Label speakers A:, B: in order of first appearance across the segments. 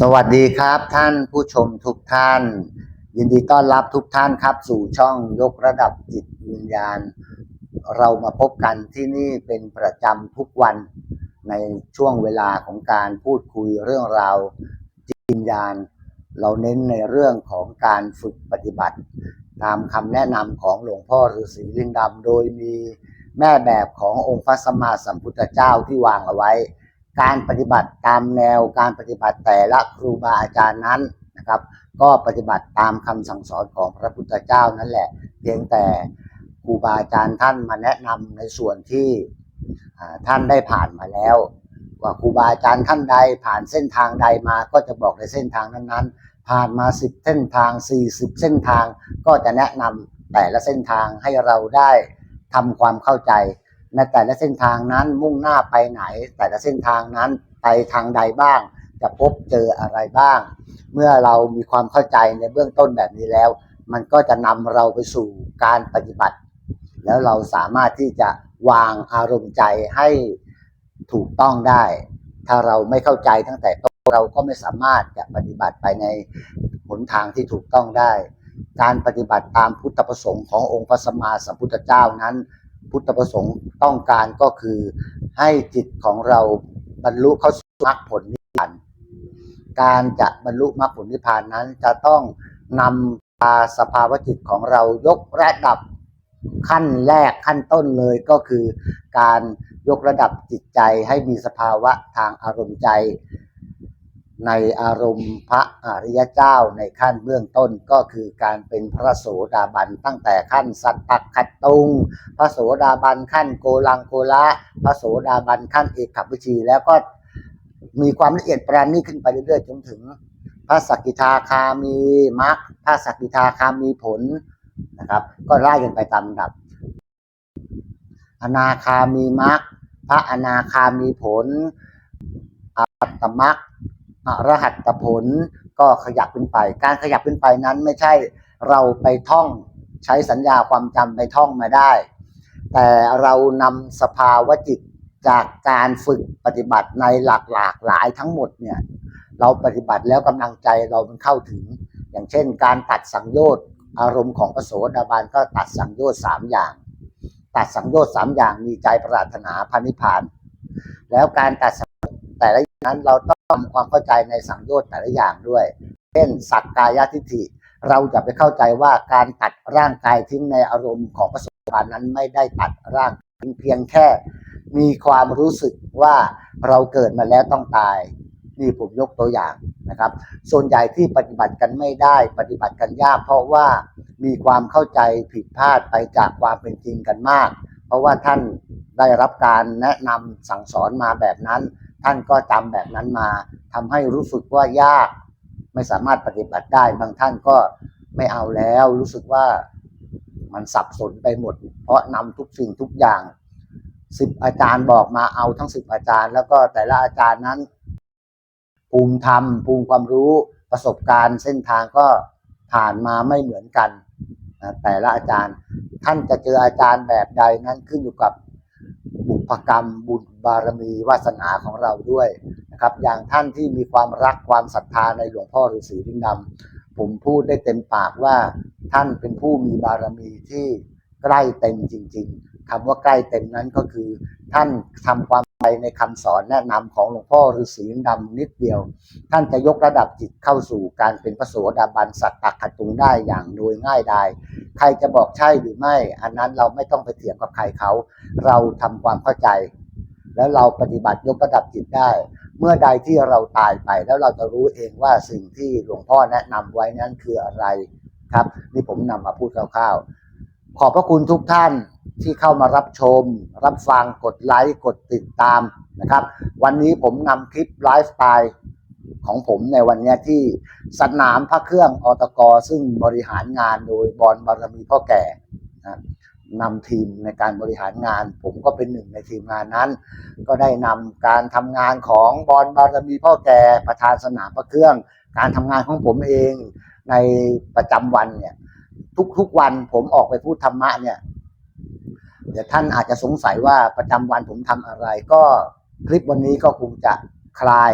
A: สวัสดีครับท่านผู้ชมทุกท่าน ยินดีต้อนรับทุกท่านครับ สู่ช่องยกระดับจิตวิญญาณ เรามาพบกันที่นี่เป็นประจำทุกวันในช่วงเวลาของการพูดคุยเรื่องราวจิตวิญญาณ เราเน้นในเรื่องของการฝึกปฏิบัติ ตามคำแนะนำของหลวงพ่อฤาษีลิงดำโดยมี แม่แบบขององค์พระสัมมาสัมพุทธเจ้าที่วางเอาไว้ การปฏิบัติตามแนวการปฏิบัติแต่ละครูบาอาจารย์นั้นนะครับ ก็ปฏิบัติตามคำสั่งสอนของพระพุทธเจ้านั่นแหละ เพียงแต่ครูบาอาจารย์ท่านมาแนะนำในส่วนที่ท่านได้ผ่านมาแล้วว่าครูบาอาจารย์ท่านใดผ่านเส้นทางใดมาก็จะบอกในเส้นทางนั้นๆ ผ่านมา10เส้นทาง 40 เส้นทางก็จะแนะนำแต่ละเส้นทางให้เราได้ ทำความเข้าใจ ในแต่ละเส้นทางนั้นมุ่งหน้าไปไหน แต่ละเส้นทางนั้นไปทางใดบ้าง จะพบเจออะไรบ้าง เมื่อเรามีความเข้าใจในเบื้องต้นแบบนี้แล้ว มันก็จะนำเราไปสู่การปฏิบัติ แล้วเราสามารถที่จะวางอารมณ์ใจให้ถูกต้องได้ ถ้าเราไม่เข้าใจตั้งแต่ต้นเราก็ไม่สามารถจะปฏิบัติไปในหนทางที่ถูกต้องได้ การปฏิบัติตามพุทธประสงค์ขององค์พระสัมมาสัมพุทธเจ้านั้น พุทธประสงค์ต้องการก็คือให้จิตของเราบรรลุเข้าสู่มรรคผลนิพพาน การจะบรรลุมรรคผลนิพพานนั้นจะต้องนำพาสภาวะจิตของเรายกระดับขั้นแรกขั้นต้นเลยก็คือ การยกระดับจิตใจให้มีสภาวะทางอารมณ์ใจ ในอารมณ์พระอริยเจ้าในขั้นเบื้องต้นก็คือการเป็นพระโสดาบันตั้งแต่ขั้นสัตตคัตตุง พระโสดาบันขั้นโกลังโกละพระโสดาบันขั้นเอกขับวิชีแล้วก็มีความละเอียดปราณีตขึ้นไปเรื่อยๆจนถึง พระสกิทาคามีมรรคพระสกิทาคามีผลนะครับ ก็ไล่กันไปตามลำดับ อนาคามีมรรคพระอนาคามีผลอัตตมรรค รหัตตผลก็ขยับขึ้นไป การขยับขึ้นไปนั้นไม่ใช่เราไปท่องใช้สัญญาความจำไปท่องมาได้ แต่เรานำสภาวะจิตจากการฝึกปฏิบัติในหลากหลากหลายทั้งหมดเนี่ยเราปฏิบัติแล้วกำลังใจเรามันเข้าถึง อย่างเช่น การตัดสังโยชน์อารมณ์ของพระโสดาบันก็ตัดสังโยชน์สามอย่าง ตัดสังโยชน์สามอย่างมีใจปรารถนาพระนิพาน แล้วการตัดสังแต่ละอย่างนั้นเราต้อง ทำความเข้าใจในสังโยชน์แต่ละอย่างด้วย เช่นสักกายทิฏฐิ เราจะไปเข้าใจว่าการตัดร่างกายทิ้งในอารมณ์ของพระโสดาบันนั้นไม่ได้ตัดร่างเพียงแค่ มีความรู้สึกว่าเราเกิดมาแล้วต้องตายนี่ผมยกตัวอย่างนะครับ ส่วนใหญ่ที่ปฏิบัติกันไม่ได้ ปฏิบัติกันยาก เพราะว่ามีความเข้าใจผิดพลาดไปจากความเป็นจริงกันมาก เพราะว่าท่านได้รับการแนะนำสั่งสอนมาแบบนั้น ท่านก็จำแบบนั้นมาทำให้รู้สึกว่ายาก ไม่สามารถปฏิบัติได้ บางท่านก็ไม่เอาแล้ว รู้สึกว่ามันสับสนไปหมด เพราะนำทุกสิ่งทุกอย่างสิบอาจารย์บอกมาเอาทั้งสิบอาจารย์ แล้วก็แต่ละอาจารย์นั้น ภูมิธรรม ภูมิความรู้ประสบการณ์ เส้นทางก็ผ่านมาไม่เหมือนกันแต่ละอาจารย์ ท่านจะเจออาจารย์แบบใดนั้นขึ้นอยู่กับ บุพกรรม บุญบารมีวาสนาของเราด้วยนะครับ อย่างท่านที่มีความรักความศรัทธาในหลวงพ่อฤาษีลิงดำผมพูดได้เต็มปากว่าท่านเป็นผู้มีบารมีที่ใกล้เต็มจริง ๆ คำว่าใกล้เต็มนั้นก็คือ ท่านทำความไปในคำสอนแนะนำของหลวงพ่อฤาษีดำนิดเดียว ท่านจะยกระดับจิตเข้าสู่การเป็นพระโสดาบันสัตตขตุงได้อย่างโดยง่ายดายใครจะบอกใช่หรือไม่ อันนั้นเราไม่ต้องไปเถียงกับใครเขา เราทำความเข้าใจ แล้วเราปฏิบัติยกระดับจิตได้ เมื่อใดที่เราตายไปแล้วเราจะรู้เองว่าสิ่งที่หลวงพ่อแนะนำไว้นั้นคืออะไรครับ นี่ผมนำมาพูดคร่าวๆขอบพระคุณทุกท่าน ที่เข้ามารับชม รับฟังกดไลค์กดติดตามนะครับ วันนี้ผมนำคลิปไลฟ์สไตล์ของผมในวันนี้ที่สนามพระเครื่องอตกซึ่งบริหารงานโดยบอลบารมีพ่อแก่นะนำทีมในการบริหารงาน ผมก็เป็นหนึ่งในทีมงานนั้น ก็ได้นำการทำงานของบอลบารมีพ่อแก่ประธานสนามพระเครื่อง การทำงานของผมเองในประจำวันเนี่ยทุกๆวันผมออกไปพูดธรรมะเนี่ย เดี๋ยวท่านอาจจะสงสัยว่าประจำวันผมทำอะไร ก็คลิปวันนี้ก็คงจะคลาย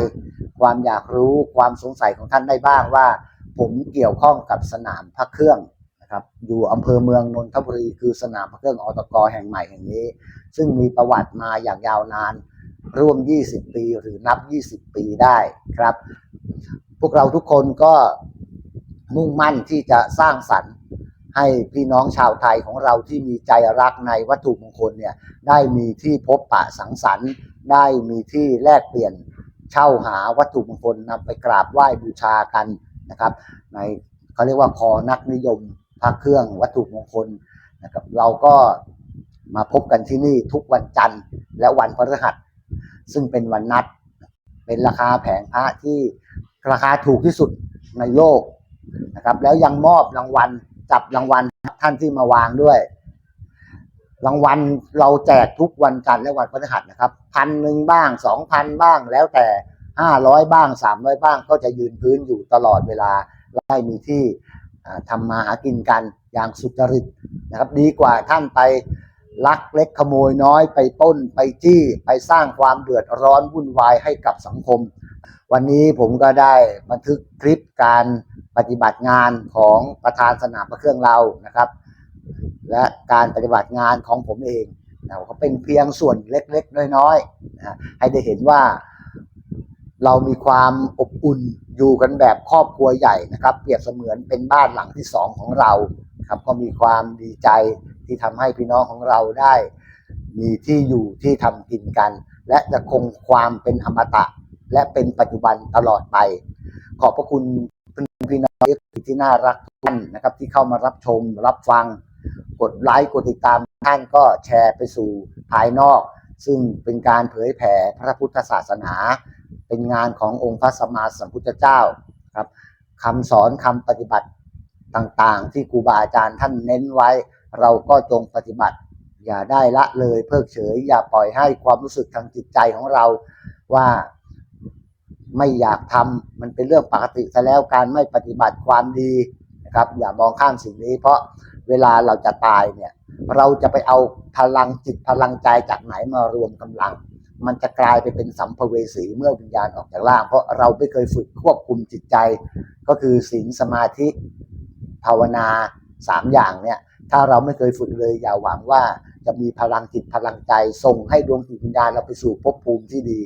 A: ความอยากรู้ความสงสัยของท่านได้บ้างว่า ผมเกี่ยวข้องกับสนามพระเครื่องนะครับอยู่อำเภอเมืองนนทบุรีคือสนามพระเครื่องอตกแห่งใหม่แห่งนี้ ซึ่งมีประวัติมาอย่างยาวนานร่วม 20 ปีหรือนับ 20 ปีได้ครับ พวกเราทุกคนก็มุ่งมั่นที่จะสร้างสรรค์ ให้พี่น้องชาวไทยของเราที่มีใจรักในวัตถุมงคลเนี่ยได้มีที่พบปะสังสรรค์ ได้มีที่แลกเปลี่ยนเช่าหาวัตถุมงคลนำไปกราบไหว้บูชากันนะครับ ในเขาเรียกว่าคอนักนิยมพระเครื่องวัตถุมงคลนะครับ เราก็มาพบกันที่นี่ทุกวันจันทร์และวันพฤหัส ซึ่งเป็นวันนัด เป็นราคาแผงพระที่ราคาถูกที่สุดในโลกนะครับ แล้วยังมอบรางวัล จับรางวัลท่านที่มาวางด้วย รางวัลเราแจกทุกวันจันทร์และวันพฤหัสนะครับพันหนึ่งบ้างสองพันบ้างแล้วแต่ห้าร้อยบ้างสามร้อยบ้างก็จะยืนพื้นอยู่ตลอดเวลาได้มีที่อ่าทำมาหากินกันอย่างสุจริตนะครับ ดีกว่าท่านไปลักเล็กขโมยน้อยไปปล้นไปจี้ไปสร้างความเดือดร้อนวุ่นวายให้กับสังคม วันนี้ผมก็ได้บันทึกคลิปการ ปฏิบัติงานของประธานสนามพระเครื่องเรานะครับ และการปฏิบัติงานของผมเองนะก็เป็นเพียงส่วนเล็กๆ น้อยๆนะให้ได้เห็นว่าเรามีความอบอุ่นอยู่กันแบบครอบครัวใหญ่นะครับ เปรียบเสมือนเป็นบ้านหลังที่สองของเราครับก็มีความดีใจที่ทำให้พี่น้องของเราได้ มีที่อยู่ที่ทำกินกัน และจะคงความเป็นอมตะ และเป็นปัจจุบันตลอดไป ขอบพระคุณพี่น้อง ที่น่ารักทุกท่านนะครับ ที่เข้ามารับชมรับฟัง กดไลค์กดติดตามท่านก็แชร์ไปสู่ภายนอก ซึ่งเป็นการเผยแผ่พระพุทธศาสนา เป็นงานขององค์พระสัมมาสัมพุทธเจ้าครับคำสอนคำปฏิบัติต่างๆ ที่ครูบาอาจารย์ท่านเน้นไว้ เราก็จงปฏิบัติ อย่าได้ละเลยเพิกเฉย อย่าปล่อยให้ความรู้สึกทางจิตใจของเราว่า ไม่อยากทำมันเป็นเรื่องปกติซะแล้วการไม่ปฏิบัติความดีนะครับ อย่ามองข้ามสิ่งนี้ เพราะเวลาเราจะตายเนี่ย เราจะไปเอาพลังจิตพลังใจจากไหนมารวมกำลัง มันจะกลายไปเป็นสัมภเวสีเมื่อวิญญาณออกจากร่าง เพราะเราไม่เคยฝึกควบคุมจิตใจ ก็คือศีลสมาธิภาวนาสามอย่างเนี่ยถ้าเราไม่เคยฝึกเลยอย่าหวังว่าจะมีพลังจิตพลังใจส่งให้ดวงจิตวิญญาณเราไปสู่ภพภูมิที่ดี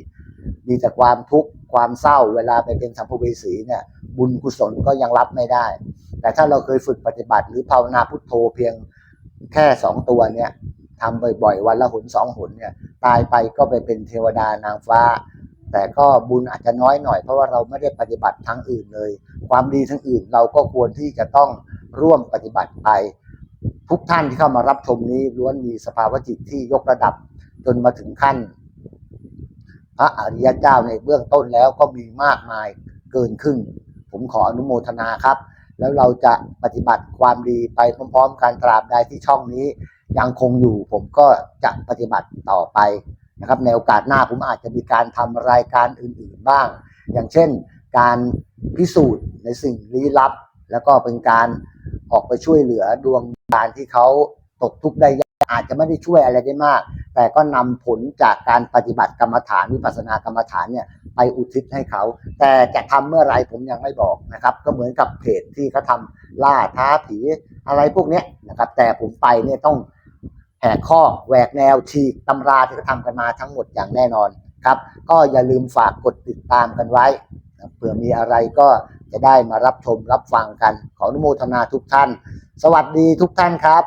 A: มีแต่ความทุกข์ความเศร้าเวลาไปเป็นสัมภเวสีเนี่ยบุญกุศลก็ยังรับไม่ได้ แต่ถ้าเราเคยฝึกปฏิบัติ หรือภาวนาพุทโธเพียงแค่สองตัวเนี่ยทำบ่อยๆ วันละหนสองหนเนี่ยตายไปก็ไปเป็นเทวดานางฟ้า แต่ก็บุญอาจจะน้อยหน่อยเพราะว่าเราไม่ได้ปฏิบัติทั้งอื่นเลย ความดีทั้งอื่นเราก็ควรที่จะต้องร่วมปฏิบัติไป ทุกท่านที่เข้ามารับชมนี้ล้วนมีสภาวะจิตที่ยกระดับจนมาถึงขั้น ระอริยเจ้าในเบื้องต้นแล้วก็มีมากมายเกินครึ่ง ผมขออนุโมทนาครับ แล้วเราจะปฏิบัติความดีไปพร้อมๆกันตราบใดที่ช่องนี้ ยังคงอยู่ผมก็จะปฏิบัติต่อไปนะครับในโอกาสหน้าผมอาจจะมีการทำรายการอื่นๆบ้าง อย่างเช่น การพิสูจน์ในสิ่งลี้ลับ แล้วก็เป็นการออกไปช่วยเหลือดวงวิญญาณที่เขาตกทุกข์ได้ยากอาจจะไม่ได้ช่วยอะไรได้มาก แต่ก็นำผลจากการปฏิบัติกรรมฐานวิปัสสนากรรมฐานเนี่ยไปอุทิศให้เขา แต่จะทำเมื่อไรผมยังไม่บอกนะครับ ก็เหมือนกับเพจที่เขาทำล่าท้าผีอะไรพวกเนี้ยนะครับ แต่ผมไปเนี่ยต้องแหกข้อแหวกแนวฉีกตำราที่เขาทำกันมาทั้งหมดอย่างแน่นอนครับ ก็อย่าลืมฝากกดติดตามกันไว้นะเผื่อมีอะไรก็จะได้มารับชมรับฟังกัน ขออนุโมทนาทุกท่าน สวัสดีทุกท่านครับ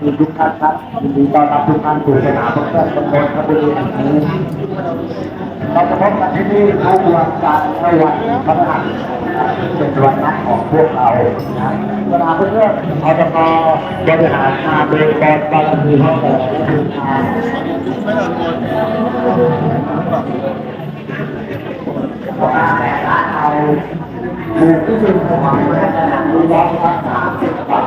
A: ทุกท่านครับยินดีต้อนรับทุกท่านสู่สนามสงกรานต์ตำบลพระบุรีแห่งนี้เราจะพบกันที่นี่ทุกวันจันทร์ในวันพฤหัสเป็นวันนัดของพวกเรานะสนามเพื่อนๆเราจะมาบริหารงานโดยกองบารมีของแต่ละที มงานแต่ละเอาหมู่ที่เป็นสมัยแรกนะดูแลรักษาสิบบาท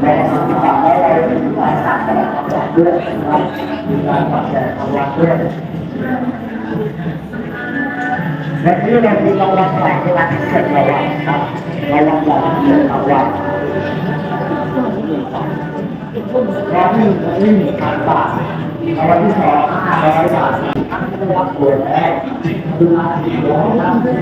A: ในสิบบาทแล้วเราถึงการตัดแต่ละจัดด้วยนะครับมีการตัดแต่ละวันด้วยในที่เรามีรางวัลแข่งในวันที่เจ็ดรางวัลครับรางวัลใหญ่เจ็ดรางวัลรางวัลที่หนึ่งหนึ่งพันบาทรางวัลที่สองห้าร้อยบาท ท่านได้รับตัวแรกคืออาชีพของท่านเป็น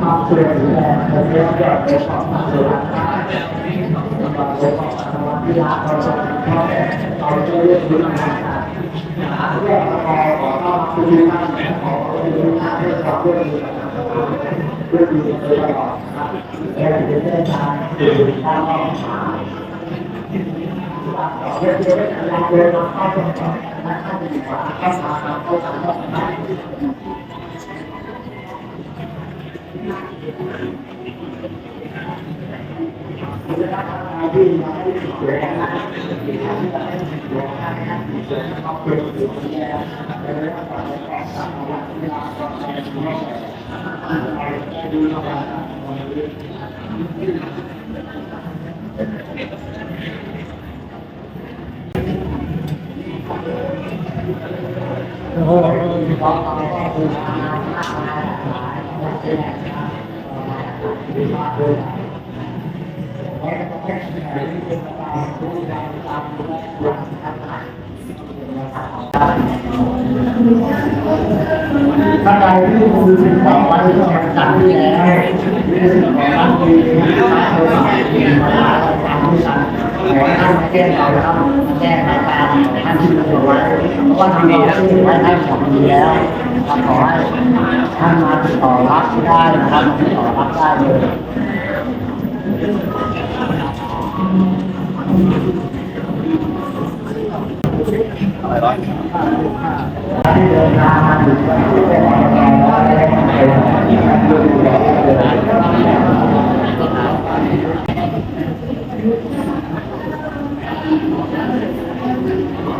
A: ความเสื่อมแรงและเรื่องเกี่ยวกับความเสื่อมความเสื่อมของความที่รักเราจะเราจะเรียนรู้ต่างๆเรื่องขอขอต้อนรับทุกท่านขอทุกท่านให้ความร่วมมือด้วยดีโดยตลอดครับและจะได้ทางสู่ทางออกหาเพื่อที่จะได้ทำงาน เดินมาเข้าตรงต่อไปดีกว่าเข้ามาเข้าทางเข้าทางที่มาให้เสียงนที่ทำให้เราได้เสียงนะให้เสียงเขาเป็นเสียงนี้นะและ ได้รับการตอบรับจากเวลาตอนนี้เราดูนะครับ
B: Thank
C: ท่านแข่งขันที่แล้วมีสิ่งของท่านดีนะครับโดยสายที่มาตามตามที่สั่งขอให้ท่านแก้ไขนะครับมาแก้ไขตามท่านที่กำหนดไว้เพราะว่าทางเราที่ไว้ให้ของดีแล้วนะครับขอให้ท่านมาติดต่อรับได้นะครับมาติดต่อรับได้เลยที่เดินทางมาถึงวันที่เป็นวันแรกและได้เป็นการดูแล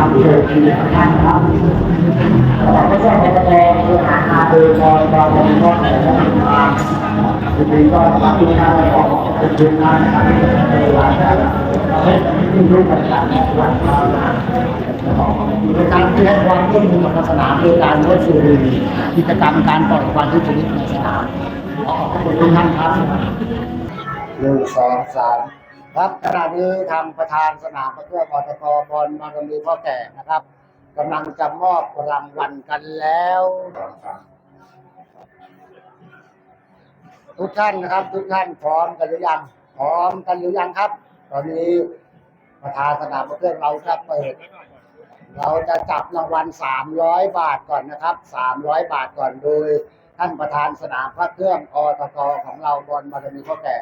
C: รแลกมีน้องๆมาหน้าตื่นก็เอาไว้ได้แล้วไม่รู้สึกว่ามเราก็ทำให้เป็นสิ่งที่ได้ขอแก้ถูกการที่แล้วเราทห้เรามีการเรียนรู้ในการเราการเรียนต่อกันมาแก้ด้วบตัวการมากเราจะทำเกิดขึ้นท่านครับเราก็ต้องคือหาอาเดินรอยเราเป็นข้อแต่ละทางวันนี้ก็รับทุกท่านขอขอบคุณท่าครับในเวลาที่ที่ร่วมกันการวันในการที่ให้ความร่วมมือกับสนามโดยการลดสูบุหรี่กิจกรรมการปล่อยควันทุกชนิดในสนามขอขอบคุณทุกท่านครับ
A: หนึ่งสองสาม ครับขณะนี้ทางประธานสนามประเพื่อปตทบอลมารมีพ่อแก่นะครับกำลังจะมอบรางวัลกันแล้ว ทุกท่านนะครับ ทุกท่านพร้อมกันหรือยังพร้อมกันหรือยังครับ ตอนนี้ประธานสนามประเพื่อเราจะเปิดเราจะจับรางวัลสามร้อยบาทก่อนนะครับสามร้อยบาทก่อนโดยท่านประธานสนามพระเครื่องอตกของเราบอลบารมีพ่อแก่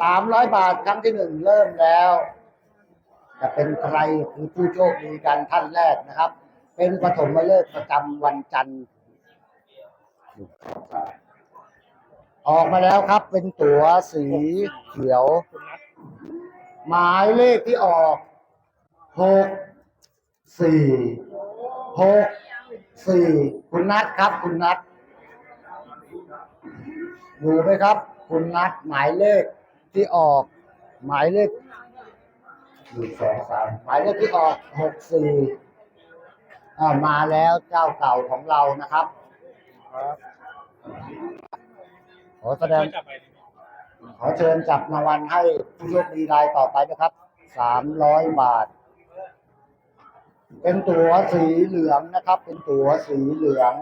A: สามร้อยบาทครั้งที่หนึ่งเริ่มแล้ว จะเป็นใครคือผู้โชคดีกันท่านแรกนะครับ เป็นปฐมฤกษ์ประจำวันจันทร์ออกมาแล้วครับ เป็นตั๋วสีเขียว หมายเลขที่ออกหกสี่หกสี่คุณนัทครับ คุณนัทอยู่ไหมครับ คุณนัทหมายเลข ที่ออก หมายเลขหนึ่งสองสามหมายเลขที่ออกหกสี่อ่ามาแล้วเจ้าเก่าของเรานะครับขอแสดงขอเชิญจับรางวัลให้ผู้โชคดีรายต่อไปนะครับสามร้อยบาท เป็นตั๋วสีเหลืองนะครับ เป็นตั๋วสีเหลือง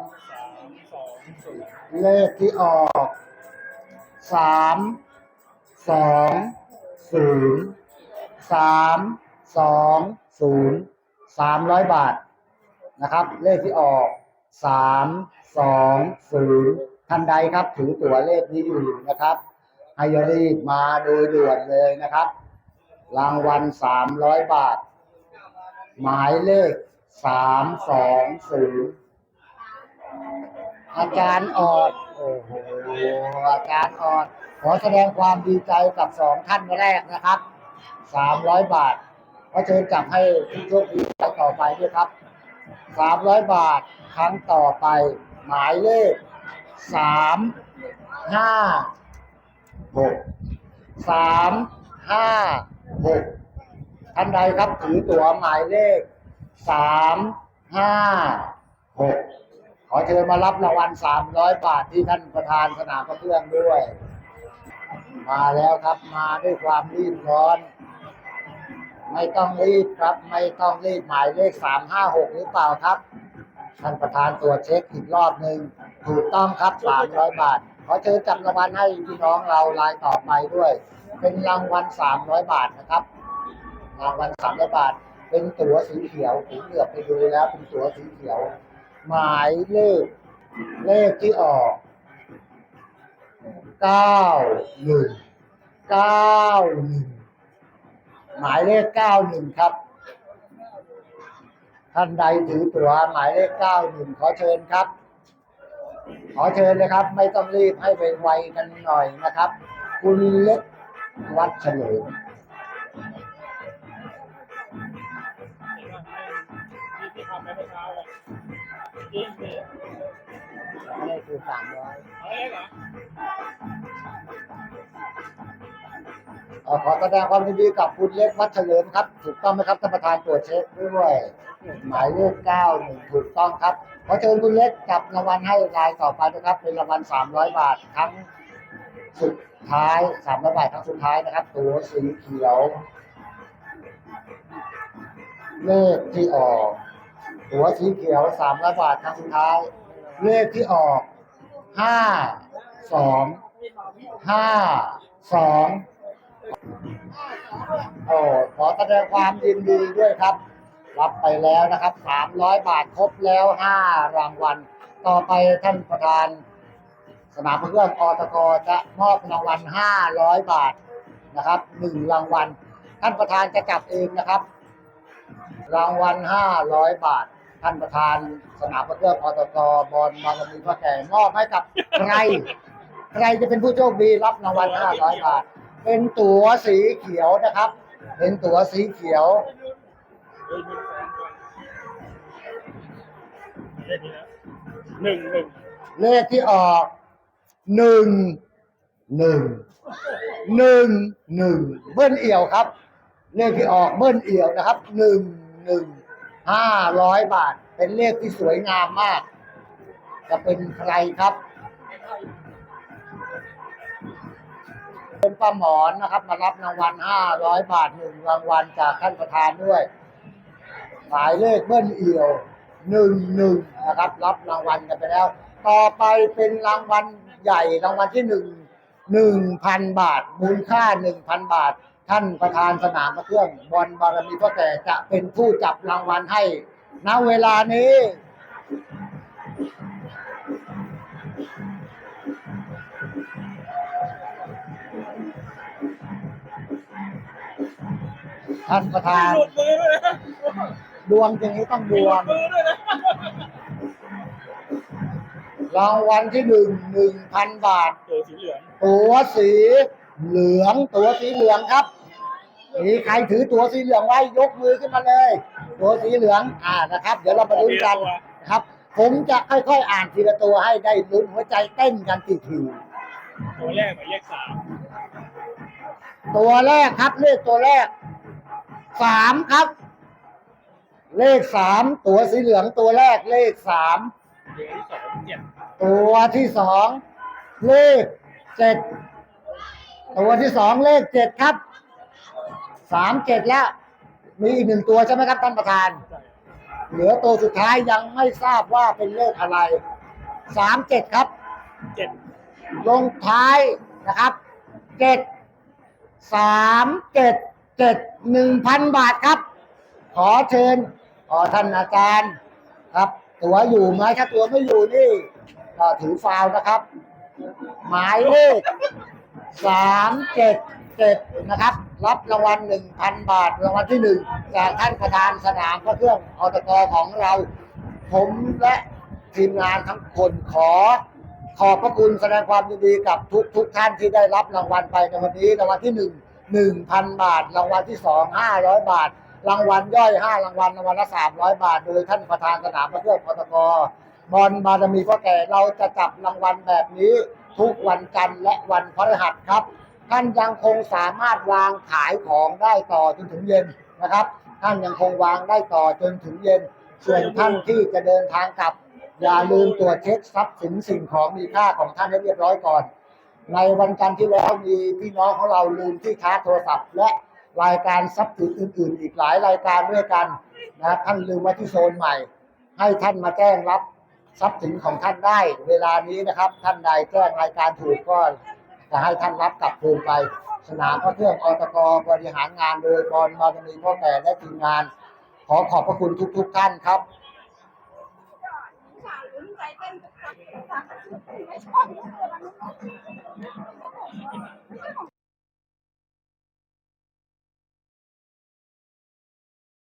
A: เลขที่ออกสาม สองศูนย์สามสองศูนย์สามร้อยบาทนะครับ เลขที่ออกสามสองศูนย์ท่านใดครับ ถือตั๋วเลขนี้อยู่นะครับให้รีบมาโดยด่วนเลยนะครับ รางวัลสามร้อยบาท หมายเลขสามสองศูนย์อาจารย์ออด โอ้โห อาจารย์ออด ขอแสดงความดีใจกับสองท่านแรกนะครับสามร้อยบาทขอเชิญจับให้ผู้โชคดีต่อไปด้วยครับสามร้อยบาทครั้งต่อไป หมายเลขสามห้าหกสามห้าหกท่านใดครับถือตั๋วหมายเลขสามห้าหกขอเชิญมารับรางวัลสามร้อยบาทที่ท่านประธานสนามพระเครื่องด้วย มาแล้วครับมาด้วยความรีบร้อน ไม่ต้องรีบครับ ไม่ต้องรีบหมายเลขสามห้าหกหรือเปล่าครับท่านประธานตรวจเช็คอีกรอบหนึ่งถูกต้องครับสามร้อยบาท ขอเชิญจับรางวัลให้พี่น้องเรารายต่อไปด้วย เป็นรางวัลสามร้อยบาทนะครับรางวัลสามร้อยบาท เป็นตั๋วสีเขียวผมเหลือบไปดูแล้วเป็นตั๋วสีเขียว หมายเลขเลขที่ออก เก้าหนึ่งเก้าหนึ่งหมายเลขเก้าหนึ่งครับ ท่านใดถือตั๋วหมายเลขเก้าหนึ่งขอเชิญครับ ขอเชิญเลยครับ ไม่ต้องรีบให้ไปไวกันหน่อยนะครับ คุณเล็กวัดเฉลิม
D: ที่ทำไปเมื่อเช้า
A: นนี้คือสามร้อยขอแสดงความยินดีกับคุณเล็กวัดเฉลิมครับ ถูกต้องไหมครับท่านประธานตรวจเช็คด้วยหมายเลขเก้าหนึ่งถูกต้องครับขอเชิญคุณเล็กจับรางวัลให้รายต่อไปนะครับ เป็นรางวัลสามร้อยบาทครั้งสุดท้ายสามร้อยบาทครั้งสุดท้ายนะครับ ตัวสีเขียว เลขที่ออก ตัวสีเขียวสามร้อยบาทครั้งสุดท้าย เลขที่ออกห้าสองห้าสองโอ้ขอแสดงความยินดีด้วยครับ รับไปแล้วนะครับสามร้อยบาทครบแล้วห้ารางวัล ต่อไปท่านประธาน สนามเพื่อนอตกจะมอบรางวัลห้าร้อยบาทนะครับหนึ่งรางวัล ท่านประธานจะจับเองนะครับ รางวัลห้าร้อยบาท ท่านประธานสนามเพื่อนอตกบอลบารมีพระแก่มอบให้กับใครใครจะเป็นผู้โชคดีรับรางวัลห้าร้อยบาท เป็นตั๋วสีเขียวนะครับ เป็นตั๋วสีเขียว
D: เฮ้ยมีแฟนด้วยเลขนี้นะหนึ่งหนึ่ง
A: เลขที่ออกหนึ่งหนึ่งหนึ่งหนึ่งเบิ้ลเอี่ยวครับ เลขที่ออกเบิ้ลเอี่ยวนะครับหนึ่งหนึ่ง ห้าร้อยบาท เป็นเลขที่สวยงามมาก จะเป็นใครครับเป็นป้าหมอนนะครับ มารับรางวัลห้าร้อยบาทหนึ่งรางวัลจากท่านประธานด้วยหมายเลขเบิ้ลเอี่ยวหนึ่งหนึ่งนะครับ รับรางวัลกันไปแล้ว ต่อไปเป็นรางวัลใหญ่รางวัลที่หนึ่งหนึ่งพันบาท มูลค่าหนึ่งพันบาท ท่านประธานสนามพระเครื่องบอลบารมีพ่อแก่จะเป็นผู้จับรางวัลให้ณเวลานี้ท่านประธาน
D: หลุดมือด้วยนะ
A: ดวงอย่างนี้ต้องด
D: หลุ
A: ว
D: ด
A: ง
D: มือด้วยนะ
A: รางวัลที่หนึ่งหนึ่งพันบาท
D: ตัวสีเหลือง
A: ตัวสี เหลืองตัวสีเหลืองครับ มีใครถือตัวสีเหลืองไว้ยกมือขึ้นมาเลย ตัวสีเหลืองอ่านะครับ เดี๋ยวเรามาลุ้นกันนะครับ ผมจะค่อยๆ อ่านทีละตัวให้ได้ลุ้นหัวใจเต้นกันทีที
D: ตัวแรกหมายเลขสาม
A: ตัวแรกครับเลขตัวแรกสามครับ เลขสามตัวสีเหลืองตัวแรกเลขสาม
D: ตัวที่สองเจ็ด
A: ตัวที่สองเลขเจ็ด ตัวที่สองเลขเจ็ดครับสามเจ็ดแล้ว มีอีกหนึ่งตัวใช่ไหมครับท่านประธาน เหลือตัวสุดท้ายยังไม่ทราบว่าเป็นเลขอะไรสามเจ็ดครับ
D: เจ็ด
A: ลงท้ายนะครับเจ็ดสามเจ็ดเจ็ดหนึ่งพันบาทครับ ขอเชิญขอท่านอาจารย์ครับ ตัวอยู่ไหมถ้าตัวไม่อยู่นี่ก็ถือฟาวนะครับ หมายเลข สามเจ็ดเจ็ดนะครับ รับรางวัลหนึ่งพันบาทรางวัลที่หนึ่งจากท่านประธานสนามพระเครื่องอตกของเรา ผมและทีมงานทั้งคนขอ ขอบพระคุณแสดงความยินดีกับทุกทุกท่านที่ได้รับรางวัลไปในวันนี้รางวัลที่หนึ่งหนึ่งพันบาท รางวัลที่สองห้าร้อยบาท รางวัลย่อยห้ารางวัลรางวัลละสามร้อยบาท โดยท่านประธานสนามพระเครื่องพตกบอลบารมีพ่อแก่เราจะจับรางวัลแบบนี้ ทุกวันจันทร์และวันพฤหัสครับ ท่านยังคงสามารถวางขายของได้ต่อจนถึงเย็นนะครับ ท่านยังคงวางได้ต่อจนถึงเย็น ส่วนท่านที่จะเดินทางกลับ อย่าลืมตรวจเช็คทรัพย์สินสิ่งของมีค่าของท่านให้เรียบร้อยก่อน ในวันจันทร์ที่แล้วมีพี่น้องของเราลืมที่ชาร์จโทรศัพท์ และรายการทรัพย์สินอื่น ๆ อีกหลายรายการด้วยกันนะครับท่านลืมไว้ที่โซนใหม่ ให้ท่านมาแจ้งรับ ทรัพย์สินของท่านได้ เวลานี้นะครับ ท่านใดแจ้งรายการถูกก็จะให้ท่านรับกลับคืนไป สนามพระเครื่องอตกบริหารงานโดยกรบารมีพ่อแก่และทีมงาน ขอขอบพระคุณทุกๆทท่านครั
E: บ